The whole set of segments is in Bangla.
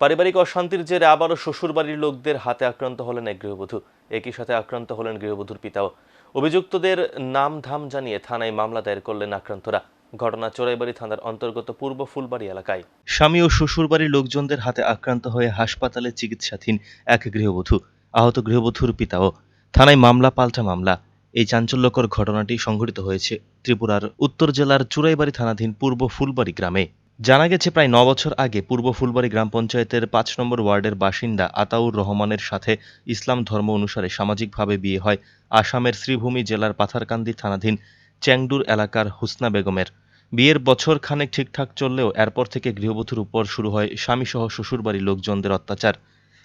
পারিবারিক অশান্তির জেরে আবারও শ্বশুরবাড়ির লোকদের হাতে আক্রান্ত হলেন এক গৃহবধূ। একই সাথে আক্রান্ত হলেন গৃহবধূর পিতাও। অভিযুক্তদের নাম ধাম জানিয়ে থানায় মামলা দায়ের করলেন আক্রান্তরা। ঘটনা চোরাইবাড়ি থানার অন্তর্গত পূর্ব ফুলবাড়ি এলাকায়। স্বামী ও শ্বশুরবাড়ির লোকজনদের হাতে আক্রান্ত হয়ে হাসপাতালে চিকিৎসাধীন এক গৃহবধূ, আহত গৃহবধূর পিতাও। থানায় মামলা, পাল্টা মামলা। এই চাঞ্চল্যকর ঘটনাটি সংঘটিত হয়েছে ত্রিপুরার উত্তর জেলার চুরাইবাড়ি থানাধীন পূর্ব ফুলবাড়ি গ্রামে। জানা গেছে, প্রায় ন বছর আগে পূর্ব ফুলবাড়ি গ্রাম পঞ্চায়েতের পাঁচ নম্বর ওয়ার্ডের বাসিন্দা আতাউর রহমানের সাথে ইসলাম ধর্ম অনুসারে সামাজিকভাবে বিয়ে হয় আসামের শ্রীভূমি জেলার পাথারকান্দি থানাধীন চ্যাংডুর এলাকার হুসনা বেগমের। বিয়ের বছর খানেক ঠিকঠাক চললেও এরপর থেকে গৃহবধূর উপর শুরু হয় স্বামীসহ শ্বশুরবাড়ির লোকজনদের অত্যাচার।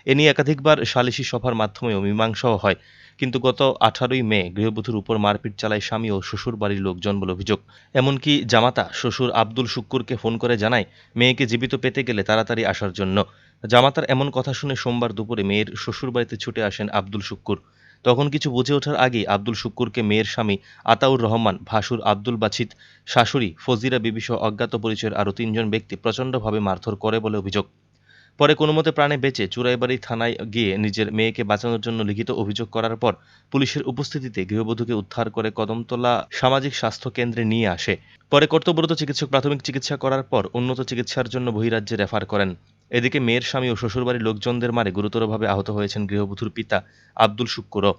এ নিয়ে একাধিকবার সালিশি সভার মাধ্যমেও মীমাংসাও হয়। কিন্তু গত আঠারোই মে গৃহবধূর উপর মারপিট চালায় স্বামী ও শ্বশুর বাড়ির লোকজন বলে অভিযোগ। এমনকি জামাতা শ্বশুর আব্দুল শুক্কুরকে ফোন করে জানায়, মেয়েকে জীবিত পেতে গেলে তাড়াতাড়ি আসার জন্য। জামাতার এমন কথা শুনে সোমবার দুপুরে মেয়ের শ্বশুর বাড়িতে ছুটে আসেন আব্দুল শুক্কুর। তখন কিছু বুঝে ওঠার আগেই আব্দুল শুক্কুরকে মেয়ের স্বামী আতাউর রহমান, ভাসুর আব্দুল বাছিত শাশুড়ি ফজিরা বিবি সহ অজ্ঞাত পরিচয়ের আরও তিনজন ব্যক্তি প্রচণ্ডভাবে মারধর করে বলে অভিযোগ। পরে কোনো মতে প্রাণে বেঁচে চুরাইবাড়ি থানায় গিয়ে নিজের মেয়েকে বাঁচানোর জন্য লিখিত অভিযোগ করার পর পুলিশের উপস্থিতিতে গৃহবধূকে উদ্ধার করে কদমতলা সামাজিক স্বাস্থ্য কেন্দ্রে নিয়ে আসে। পরে কর্তব্যরত চিকিৎসক প্রাথমিক চিকিৎসা করার পর উন্নত চিকিৎসার জন্য বহিরাজ্যে রেফার করেন। এদিকে মেয়ের স্বামী ও শ্বশুরবাড়ির লোকজনদের মারে গুরুতরভাবে আহত হয়েছেন গৃহবধূর পিতা আব্দুল শুক্কুরও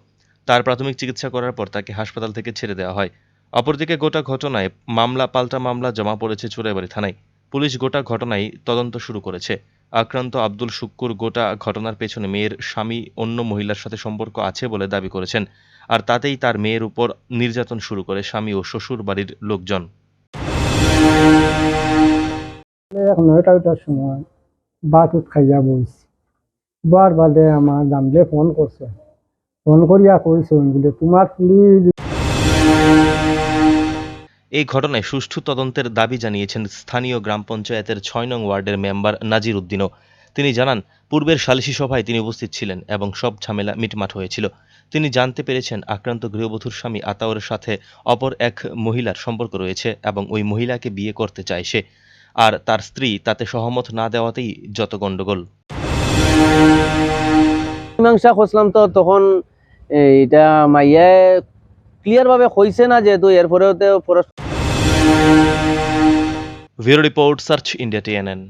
তার প্রাথমিক চিকিৎসা করার পর তাকে হাসপাতাল থেকে ছেড়ে দেওয়া হয়। অপরদিকে গোটা ঘটনায় মামলা, পাল্টা মামলা জমা পড়েছে চুরাইবাড়ি থানায়। পুলিশ গোটা ঘটনায় তদন্ত শুরু করেছে। আক্রান্ত আব্দুল শুক্কুর গোটা ঘটনার পেছনে মেয়ের স্বামী অন্য মহিলার সাথে সম্পর্ক আছে বলে দাবি করেছেন। আর তাতেই তার মেয়ের উপর নির্যাতন শুরু করে স্বামী ও শ্বশুর বাড়ির লোকজন। এক নয়টা ওটার সময় ভাত উঠ খাইয়া বইছি। বার বাদে আমার দামলে ফোন করছে। ফোন করিয়া কইছে তোমার পুলিশ এই ঘটনায় সুষ্ঠু তদন্তের দাবি জানিয়েছেন স্থানীয় গ্রাম পঞ্চায়েতের ছয় নং ওয়ার্ডের মেম্বার নাজির উদ্দিনও। তিনি জানান, পূর্বের সালিশি সভায় তিনি উপস্থিত ছিলেন এবং সব ঝামেলা মিটমাট হয়েছিল। তিনি জানতে পেরেছেন, আক্রান্ত গৃহবধূর স্বামী আতাউরের সাথে অপর এক মহিলার সম্পর্ক রয়েছে এবং ওই মহিলাকে বিয়ে করতে চায় সে। আর তার স্ত্রী তাতে সহমত না দেওয়াতেই যত গণ্ডগোল। মীমাংসা করছিলাম তো তখন এইটা মাইয়া ক্লিয়ার ভাবে কইছে না যেহেতু এরপরেও তো bureau report search India TNN.